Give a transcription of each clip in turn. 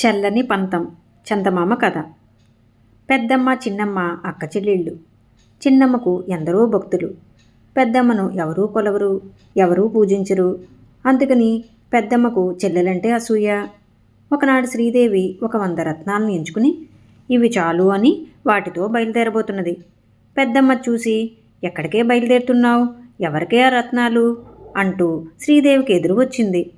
చల్లని పంతం చందమామ కథ. పెద్దమ్మ చిన్నమ్మ అక్క చెల్లెళ్ళు. చిన్నమ్మకు ఎందరో భక్తులు. పెద్దమ్మను ఎవరూ కొలవరు ఎవరూ పూజించరు. అందుకని పెద్దమ్మకు చెల్లెలంటే అసూయ. ఒకనాడు శ్రీదేవి ఒక వంద రత్నాలను ఎంచుకుని ఇవి చాలు అని వాటితో బయలుదేరబోతున్నది. పెద్దమ్మ చూసి ఎక్కడికే బయలుదేరుతున్నావు? ఎవరికే ఆ రత్నాలు? అంటూ శ్రీదేవికి ఎదురు వచ్చింది.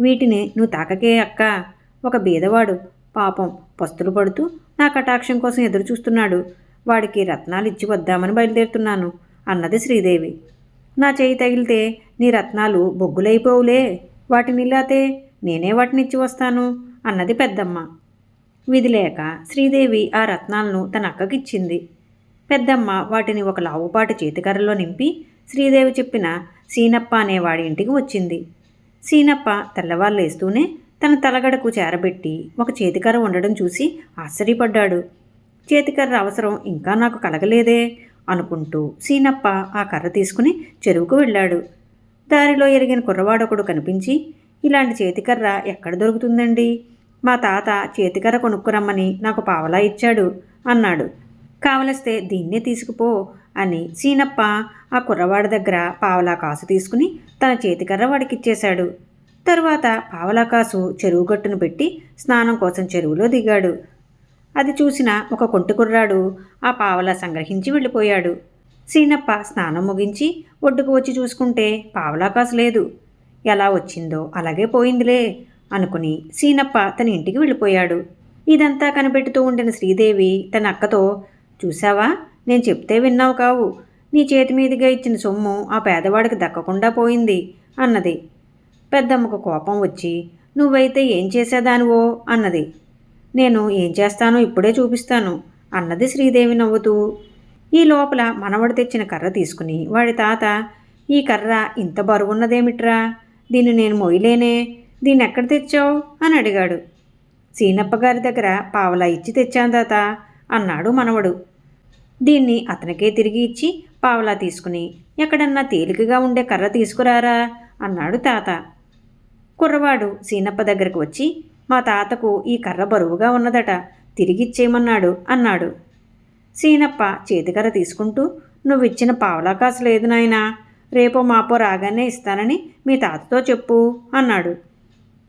వీటిని నువ్వు తాకకే అక్క. ఒక బీదవాడు. పాపం పస్తులు పడుతూ నా కటాక్షం కోసం ఎదురు చూస్తున్నాడు వాడికి రత్నాలు ఇచ్చి వద్దామని బయలుదేరుతున్నాను అన్నది శ్రీదేవి. నా చేయి తగిలితే నీ రత్నాలు బొగ్గులైపోవులే. వాటిని ఇలాతే నేనే వాటిని ఇచ్చి వస్తాను అన్నది పెద్దమ్మ. విధిలేక శ్రీదేవి ఆ రత్నాలను తన అక్కకిచ్చింది. పెద్దమ్మ వాటిని ఒక లావుపాటి చేతికర్రలో నింపి శ్రీదేవి చెప్పిన సీనప్ప అనేవాడి ఇంటికి వచ్చింది. సీనప్ప తెల్లవారులేస్తూనే తన తలగడకు చేరబెట్టి ఒక చేతికర్ర ఉండడం చూసి ఆశ్చర్యపడ్డాడు. చేతికర్ర అవసరం ఇంకా నాకు కలగలేదే అనుకుంటూ సీనప్ప ఆ కర్ర తీసుకుని చెరువుకు వెళ్ళాడు. దారిలో ఎరిగిన కుర్రవాడొకడు కనిపించి ఇలాంటి చేతికర్ర ఎక్కడ దొరుకుతుందండి? మా తాత చేతికర్ర కొనుక్కురమ్మని నాకు పావలా ఇచ్చాడు అన్నాడు. కావలిస్తే దీన్నే తీసుకుపో అని సీనప్ప ఆ కుర్రవాడి దగ్గర పావలా కాసు తీసుకుని తన చేతికర్ర వాడికిచ్చేశాడు. తరువాత పావలాకాసు చెరువు గట్టును పెట్టి స్నానం కోసం చెరువులో దిగాడు. అది చూసిన ఒక కొంటుకుర్రాడు ఆ పావలా సంగ్రహించి వెళ్ళిపోయాడు. సీనప్ప స్నానం ముగించి ఒడ్డుకు వచ్చి చూసుకుంటే పావలాకాసు లేదు. ఎలా వచ్చిందో అలాగే పోయిందిలే అనుకుని సీనప్ప తన ఇంటికి వెళ్ళిపోయాడు. ఇదంతా కనిపెడుతూ ఉండిన శ్రీదేవి తన అక్కతో చూసావా నేను చెప్తే విన్నావు కావు. నీ చేతి మీదుగా ఇచ్చిన సొమ్ము ఆ పేదవాడికి దక్కకుండా పోయింది అన్నది. పెద్దమ్మకు కోపం వచ్చి నువ్వైతే ఏం చేసేదానివో? అన్నది. నేను ఏం చేస్తానో ఇప్పుడే చూపిస్తాను అన్నది శ్రీదేవి నవ్వుతూ. ఈ లోపల మనవడు తెచ్చిన కర్ర తీసుకుని వాడి తాత ఈ కర్ర ఇంత బరువున్నదేమిట్రా? దీన్ని నేను మొయ్యలేనే? దీన్ని ఎక్కడ తెచ్చావు? అని అడిగాడు. సీనప్ప గారి దగ్గర పావలా ఇచ్చి తెచ్చాను తాత అన్నాడు మనవడు. దీన్ని అతనికే తిరిగి ఇచ్చి పావలా తీసుకుని ఎక్కడన్నా తేలికగా ఉండే కర్ర తీసుకురారా? అన్నాడు తాత. కుర్రవాడు సీనప్ప దగ్గరకు వచ్చి మా తాతకు ఈ కర్ర బరువుగా ఉన్నదట తిరిగిచ్చేయమన్నాడు అన్నాడు. సీనప్ప చేతికర్ర తీసుకుంటూ నువ్వు ఇచ్చిన పావలా కాసు లేదు నాయనా రేపో మాపో రాగానే ఇస్తానని మీ తాతతో చెప్పు అన్నాడు.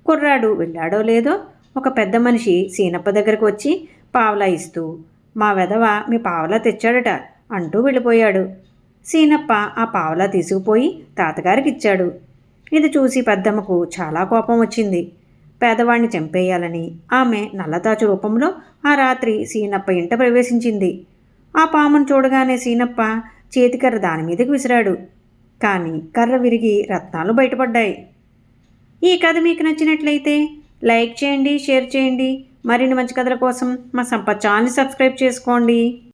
కుర్రాడు వెళ్ళాడో లేదో ఒక పెద్ద మనిషి సీనప్ప దగ్గరకు వచ్చి పావలా ఇస్తూ మా వెధవ మీ పావలా తెచ్చాడట అంటూ వెళ్ళిపోయాడు. సీనప్ప ఆ పావలా తీసుకుపోయి తాతగారికి ఇచ్చాడు ఇది చూసి పెద్దమ్మకు చాలా కోపం వచ్చింది. పేదవాణ్ణి చంపేయాలని ఆమె నల్లతాచు రూపంలో ఆ రాత్రి సీనప్ప ఇంట ప్రవేశించింది. ఆ పామును చూడగానే సీనప్ప చేతికర్ర దాని మీదకి విసిరాడు. కానీ కర్ర విరిగి రత్నాలు బయటపడ్డాయి. ఈ కథ మీకు నచ్చినట్లయితే లైక్ చేయండి షేర్ చేయండి. మరిన్ని మంచి కథల కోసం మా సంపత్ ఛానల్ని సబ్స్క్రైబ్ చేసుకోండి.